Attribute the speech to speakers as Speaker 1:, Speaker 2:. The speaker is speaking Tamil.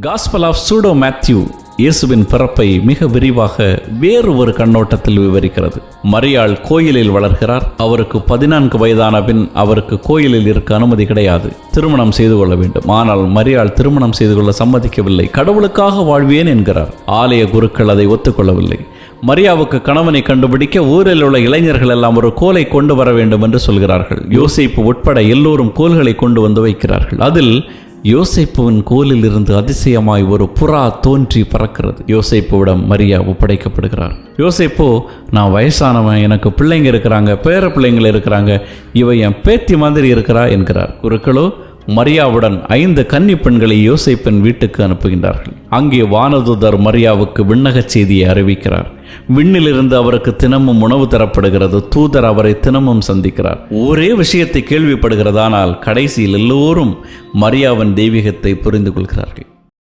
Speaker 1: காஸ்பல் ஆஃப் சூடோ மேத்யூ இயேசுவின் பிறப்பை மிக விரிவாக வேறு ஒரு கண்ணோட்டத்தில் விவரிக்கிறது. மரியாள் கோயிலில் வளர்கிறார். அவருக்கு பதினான்கு வயதான பின் அவருக்கு கோயிலில் இருக்க அனுமதி கிடையாது. திருமணம் செய்து கொள்ள வேண்டும். ஆனால் மரியாள் திருமணம் செய்து கொள்ள சம்மதிக்கவில்லை. கடவுளுக்காக வாழ்வேன் என்கிறார். ஆலய குருக்கள் அதை ஒத்துக்கொள்ளவில்லை. மரியாவுக்கு கணவனை கண்டுபிடிக்க ஊரில் உள்ள இளைஞர்கள் எல்லாம் ஒரு கோலை கொண்டு வர வேண்டும் என்று சொல்கிறார்கள். யோசிப்பு உட்பட எல்லோரும் கோல்களை கொண்டு வந்து வைக்கிறார்கள். அதில் யோசைப்புவின் கோலில் இருந்து அதிசயமாய் ஒரு புறா தோன்றி பறக்கிறது. யோசைப்புவிடம் மரியா ஒப்படைக்கப்படுகிறார். யோசைப்போ நான் வயசானவன் எனக்கு பிள்ளைங்க இருக்கிறாங்க பேர பிள்ளைங்கள் இருக்கிறாங்க இவ என் பேத்தி மாதிரி இருக்கிறா என்கிறார். குருக்களோ மரியாவுடன் ஐந்து கன்னி பெண்களை யோசேப்பின் வீட்டுக்கு அனுப்புகின்றார்கள். அங்கே வானதுதர் மரியாவுக்கு விண்ணகச் செய்தியை அறிவிக்கிறார். விண்ணிலிருந்து அவருக்கு தினமும் உணவு தரப்படுகிறது. தூதர் அவரை தினமும் சந்திக்கிறார். ஒரே விஷயத்தை கேள்விப்படுகிறதானால் கடைசியில் எல்லோரும் மரியாவின் தெய்வீகத்தை புரிந்து கொள்கிறார்கள்.